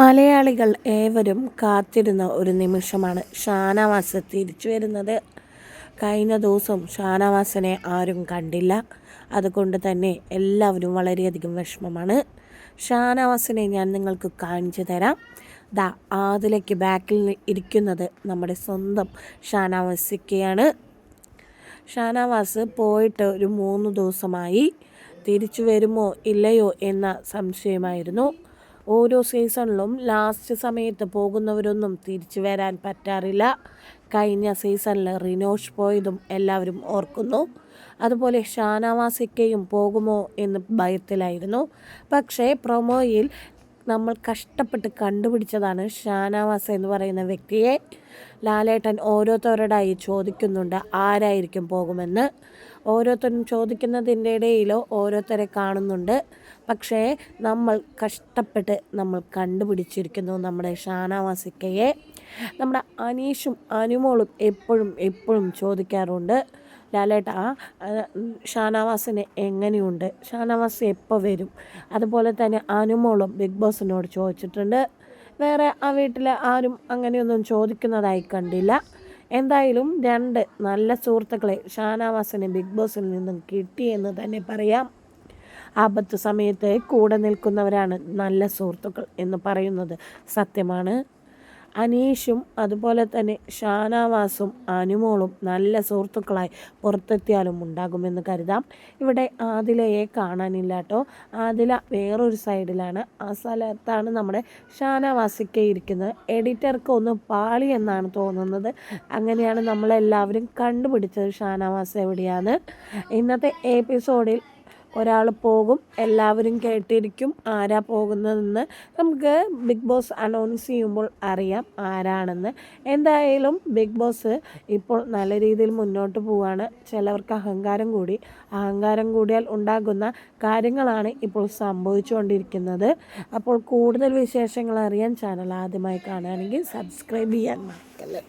മലയാളികൾ ഏവരും കാത്തിരുന്ന ഒരു നിമിഷമാണ് ഷാനവാസ് തിരിച്ചു വരുന്നത്. കഴിഞ്ഞ ദിവസം ഷാനവാസിനെ ആരും കണ്ടില്ല. അതുകൊണ്ട് തന്നെ എല്ലാവരും വളരെയധികം വിഷമമാണ്. ഷാനവാസിനെ ഞാൻ നിങ്ങൾക്ക് കാണിച്ചു തരാം. ദാ ആദിലേക്ക് ബാക്കിൽ ഇരിക്കുന്നത് നമ്മുടെ സ്വന്തം ഷാനവാസിക്കയാണ് ഷാനവാസ് പോയിട്ട് ഒരു മൂന്ന് ദിവസമായി. തിരിച്ചു വരുമോ ഇല്ലയോ എന്ന സംശയമായിരുന്നു. ഓരോ സീസണിലും ലാസ്റ്റ് സമയത്ത് പോകുന്നവരൊന്നും തിരിച്ചു വരാൻ പറ്റാറില്ല. കഴിഞ്ഞ സീസണിൽ റിനോഷ് പോയതും എല്ലാവരും ഓർക്കുന്നു. അതുപോലെ ഷാനവാസിക്കയും പോകുമോ എന്ന് ഭയത്തിലായിരുന്നു. പക്ഷേ പ്രൊമോയിൽ നമ്മൾ കഷ്ടപ്പെട്ട് കണ്ടുപിടിച്ചതാണ് ഷാനവാസ് എന്ന് പറയുന്ന വ്യക്തിയെ ലാലേട്ടൻ ഓരോരുത്തരോടായി ചോദിക്കുന്നുണ്ട് ആരായിരിക്കും പോകുമെന്ന്. ഓരോരുത്തരും ചോദിക്കുന്നതിന്റെ ഇടയിലോ ഓരോരുത്തരെ കാണുന്നുണ്ട്. പക്ഷേ നമ്മൾ കഷ്ടപ്പെട്ട് നമ്മൾ കണ്ടുപിടിച്ചിരിക്കുന്നു നമ്മുടെ ഷാനവാസിക്കയെ. നമ്മുടെ അനീഷും അനുമോളും എപ്പോഴും എപ്പോഴും ചോദിക്കാറുണ്ട്. ലാലേട്ട ഷാനവാസിന് എങ്ങനെയുണ്ട്? ഷാനവാസ് എപ്പോൾ വരും? അതുപോലെ തന്നെ അനുമോളും ബിഗ് ബോസിനോട് ചോദിച്ചിട്ടുണ്ട്. വേറെ ആ വീട്ടിൽ ആരും അങ്ങനെയൊന്നും ചോദിക്കുന്നതായി കണ്ടില്ല. എന്തായാലും രണ്ട് നല്ല സുഹൃത്തുക്കളെ ഷാനവാസിന് ബിഗ് ബോസിൽ നിന്നും കിട്ടിയെന്ന് തന്നെ പറയാം. ആപത്ത് സമയത്ത് കൂടെ നിൽക്കുന്നവരാണ് നല്ല സുഹൃത്തുക്കൾ എന്ന് പറയുന്നത് സത്യമാണ്. അനീഷും അതുപോലെ തന്നെ ഷാനാവാസും അനുമോളും നല്ല സുഹൃത്തുക്കളായി പുറത്തെത്തിയാലും ഉണ്ടാകുമെന്ന് കരുതാം. ഇവിടെ ആദിലയെ കാണാനില്ല കേട്ടോ. ആദില വേറൊരു സൈഡിലാണ്. ആ സ്ഥലത്താണ് നമ്മുടെ ഷാനാവാസിക്ക ഇരിക്കുന്നത്. എഡിറ്റർക്ക് ഒന്ന് പാളി എന്നാണ് തോന്നുന്നത്. അങ്ങനെയാണ് നമ്മളെല്ലാവരും കണ്ടുപിടിച്ചത് ഷാനാവാസ് എവിടെയാണ്. ഇന്നത്തെ എപ്പിസോഡിൽ ഒരാൾ പോകും എല്ലാവരും കേട്ടിരിക്കും ആരാ പോകുന്നതെന്ന് നമുക്ക് ബിഗ് ബോസ് അനൗൺസ് ചെയ്യുമ്പോൾ അറിയാം ആരാണെന്ന്. എന്തായാലും ബിഗ് ബോസ് ഇപ്പോൾ നല്ല രീതിയിൽ മുന്നോട്ട് പോവുകയാണ് ചിലവർക്ക് അഹങ്കാരം കൂടി. അഹങ്കാരം കൂടിയാൽ ഉണ്ടാകുന്ന കാര്യങ്ങളാണ് ഇപ്പോൾ സംഭവിച്ചുകൊണ്ടിരിക്കുന്നത്. അപ്പോൾ കൂടുതൽ വിശേഷങ്ങൾ അറിയാൻ ചാനൽ ആദ്യമായി കാണുകയാണെങ്കിൽ സബ്സ്ക്രൈബ് ചെയ്യാൻ മറക്കല്ലേ.